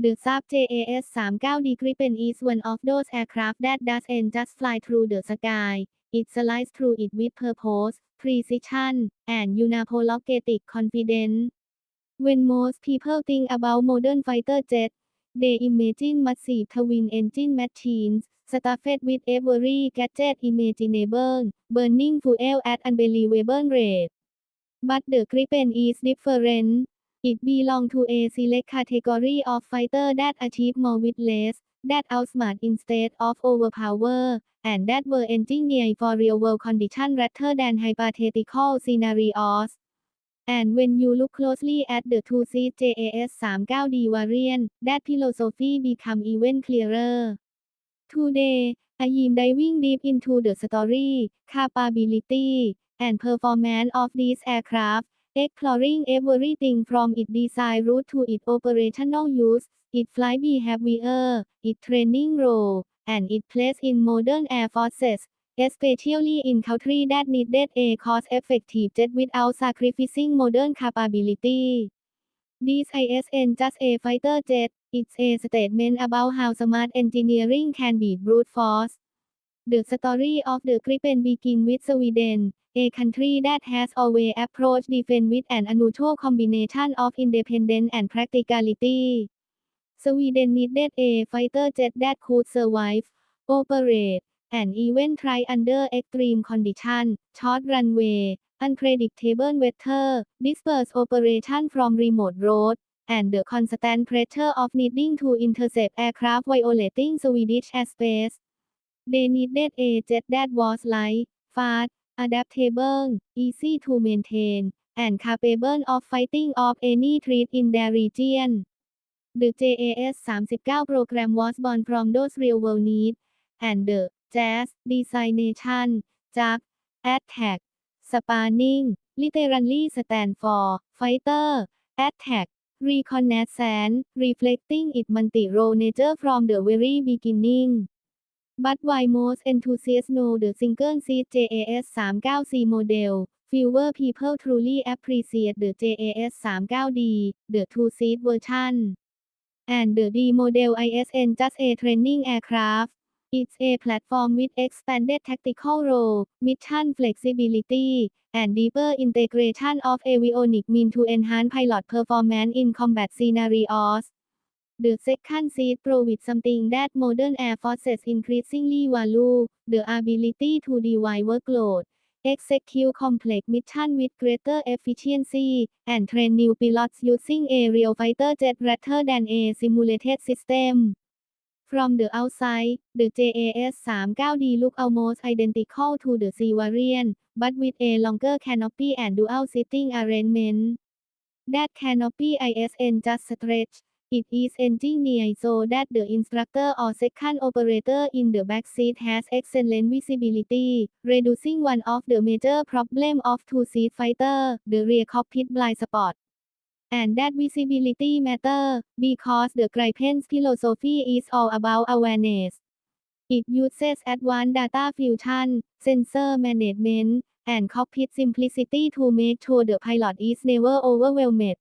The Saab JAS 39D Gripen is one of those aircraft that doesn't just fly through the sky. It slides through it with purpose, precision, and unapologetic confidence. When most people think about modern fighter jets, they imagine massive twin-engine machines, stuffed with every gadget imaginable, burning fuel at unbelievable rate. But the Gripen is different. It belongs to a select category of fighter that achieve more with less, that outsmart instead of overpower, and that were engineered for real-world conditions rather than hypothetical scenarios. And when you look closely at the two-seat JAS 39D variant, that philosophy become even clearer. Today, I am diving deep into the story, capability, and performance of this aircraft, exploring everything from its design route to its operational use, its flight behavior, its training role, and its place in modern air forces, especially in countries that needed a cost-effective jet without sacrificing modern capability. This isn't just a fighter jet, it's a statement about how smart engineering can beat brute force. The story of the Gripen begins with Sweden, a country that has always approached defense with an unusual combination of independence and practicality. Sweden needed a fighter jet that could survive, operate, and even thrive under extreme conditions, short runway, unpredictable weather, dispersed operation from remote roads, and the constant pressure of needing to intercept aircraft violating Swedish airspace. They needed a jet that was light, fast, adaptable, easy to maintain, and capable of fighting off any threat in their region. The JAS 39 program was born from those real-world needs, and the JAS designation, JAG, attack, spanning, literally stand for fighter, attack, reconnaissance, reflecting its multi-role nature from the very beginning. But while most enthusiasts know the single-seat JAS 39C model, fewer people truly appreciate the JAS 39D, the two-seat version. And the D model isn't just a training aircraft. It's a platform with expanded tactical role, mission flexibility, and deeper integration of avionics mean to enhance pilot performance in combat scenarios. The second seat provides something that modern air forces increasingly value, the ability to divide workload, execute complex missions with greater efficiency, and train new pilots using a real fighter jet rather than a simulated system. From the outside, the JAS 39D look almost identical to the C variant, but with a longer canopy and dual seating arrangement. That canopy isn't just stretched, it is engineered so that the instructor or second operator in the backseat has excellent visibility, reducing one of the major problems of two-seat fighter, the rear cockpit blind spot. And that visibility matter, because the Gripen's philosophy is all about awareness. It uses advanced data fusion, sensor management, and cockpit simplicity to make sure the pilot is never overwhelmed.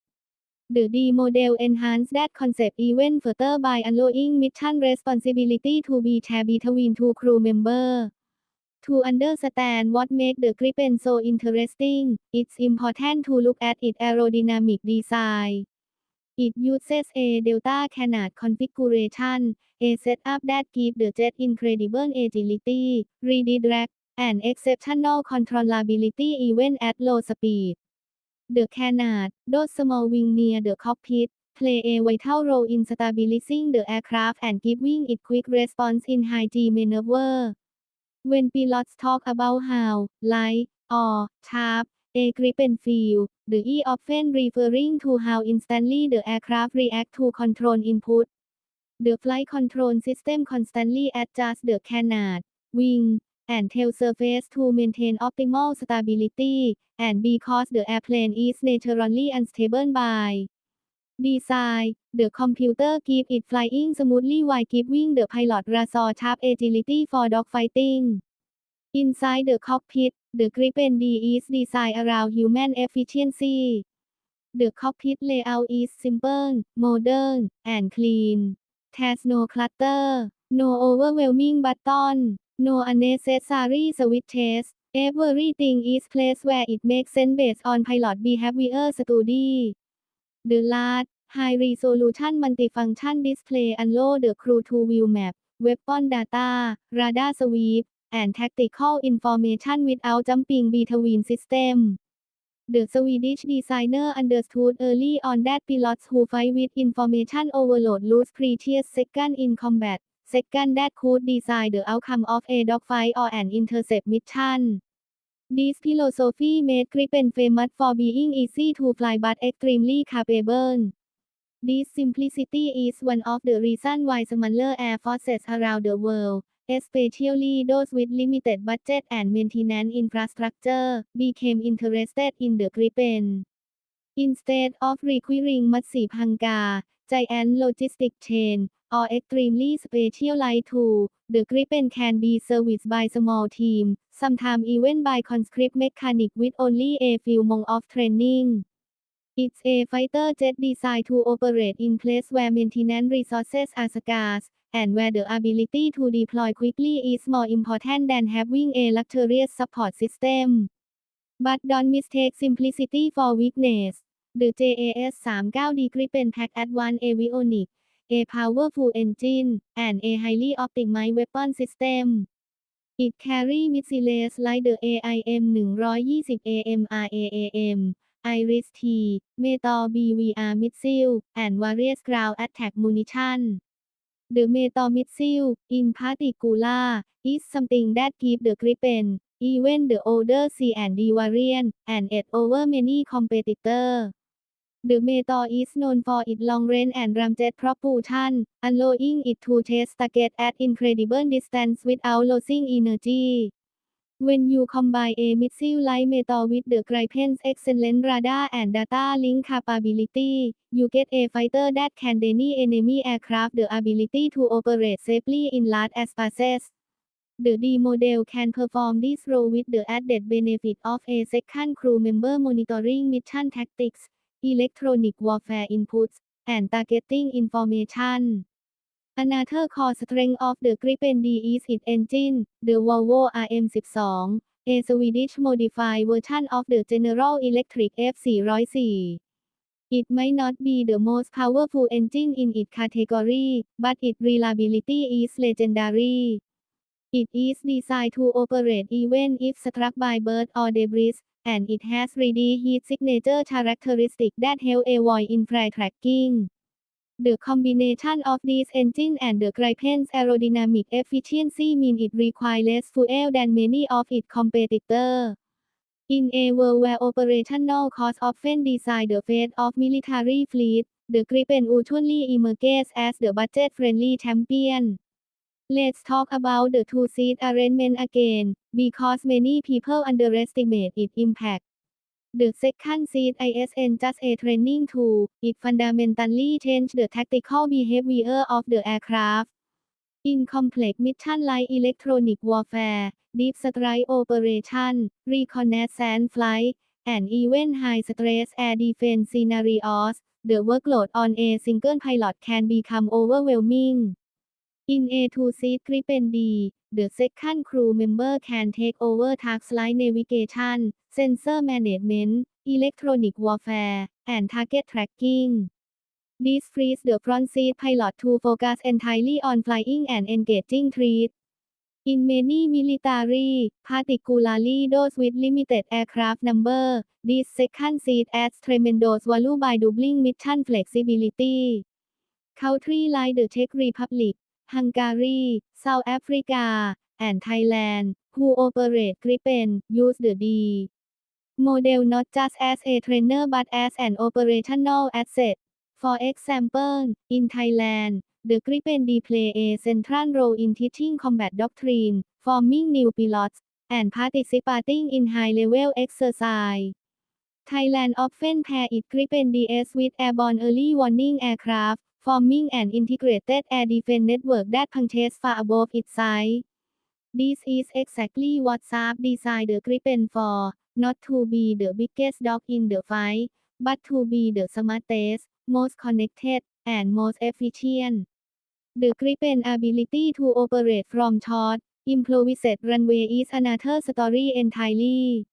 The D model enhanced that concept even further by allowing mission responsibility to be shared between two crew members. To understand what makes the Gripen so interesting, it's important to look at its aerodynamic design. It uses a delta canard configuration, a setup that gives the jet incredible agility, ready drag, and exceptional controllability even at low speed. The canard, those small Wing near the cockpit, play a vital role in stabilizing the aircraft and giving it quick response in high-G maneuver. When pilots talk about how light or sharp a Gripen feel, the E often referring to how instantly the aircraft react to control input. The flight control system constantly adjusts the canard, wing, and tail surface to maintain optimal stability, and because the airplane is naturally unstable by design, the computer keep it flying smoothly while giving the pilot razor sharp agility for dogfighting. Inside the cockpit, the Gripen D is designed around human efficiency. The cockpit layout is simple, modern, and clean. There's no clutter, no overwhelming button, no unnecessary switches. Everything is placed where it makes sense based on pilot behavior study. The large, high-resolution multifunction display allow the crew to view map, weapon data, radar sweep, and tactical information without jumping between systems. The Swedish designer understood early on that pilots who fight with information overload lose precious seconds in combat, Second that could decide the outcome of a dogfight or an intercept mission. This philosophy made Gripen famous for being easy to fly but extremely capable. This simplicity is one of the reasons why smaller air forces around the world, especially those with limited budget and maintenance infrastructure, became interested in the Gripen. Instead of requiring massive hangar, giant logistic chain, or extremely specialized tools, the Gripen can be serviced by small team, sometimes even by conscript mechanic with only a few months of training. It's a fighter jet designed to operate in place where maintenance resources are scarce, and where the ability to deploy quickly is more important than having a luxurious support system. But don't mistake simplicity for weakness. The JAS-39D Gripen pack advanced avionics, a powerful engine, and a highly optimized weapon system. It carry missiles like the AIM-120 AMRAAM, Iris-T, Meteor BVR missile, and various ground attack munition. The Meteor missile, in particular, is something that gives the Gripen, even the older C and D variant, an edge over many competitors. The Meteor is known for its long-range and ramjet propulsion, allowing it to chase targets at incredible distance without losing energy. When you combine a missile like Meteor with the Gripen's excellent radar and data link capability, you get a fighter that can deny enemy aircraft the ability to operate safely in large spaces. The D model can perform this role with the added benefit of a second crew member monitoring mission tactics, electronic warfare inputs, and targeting information. Another core strength of the Gripen D is its engine, the Volvo RM12, a Swedish modified version of the General Electric F404. It might not be the most powerful engine in its category, but its reliability is legendary. It is designed to operate even if struck by bird or debris, and it has ready heat signature characteristic that help avoid in-flight tracking. The combination of this engine and the Gripen's aerodynamic efficiency mean it requires less fuel than many of its competitors. In a world where operational costs often decide the fate of military fleet, the Gripen usually emerges as the budget-friendly champion. Let's talk about the two-seat arrangement again, because many people underestimate its impact. The second seat isn't just a training tool, it fundamentally changed the tactical behavior of the aircraft. In complex mission like electronic warfare, deep strike operation, reconnaissance flight, and even high-stress air defense scenarios, the workload on a single pilot can become overwhelming. In a two-seat Gripen D, the second crew member can take over tasks like navigation, sensor management, electronic warfare, and target tracking. This frees the front seat pilot to focus entirely on flying and engaging threats. In many military, particularly those with limited aircraft number, this second seat adds tremendous value by doubling mission flexibility. Countries like the Czech Republic, Hungary, South Africa, and Thailand, who operate Gripen, use the D model not just as a trainer but as an operational asset. For example, in Thailand, the Gripen D play a central role in teaching combat doctrine, forming new pilots, and participating in high-level exercise. Thailand often pair its Gripen DS with airborne early warning aircraft, forming an integrated air defense network that punches far above its size. This is exactly what Saab designed the Gripen for, not to be the biggest dog in the fight, but to be the smartest, most connected, and most efficient. The Gripen ability to operate from short, improvised runway is another story entirely.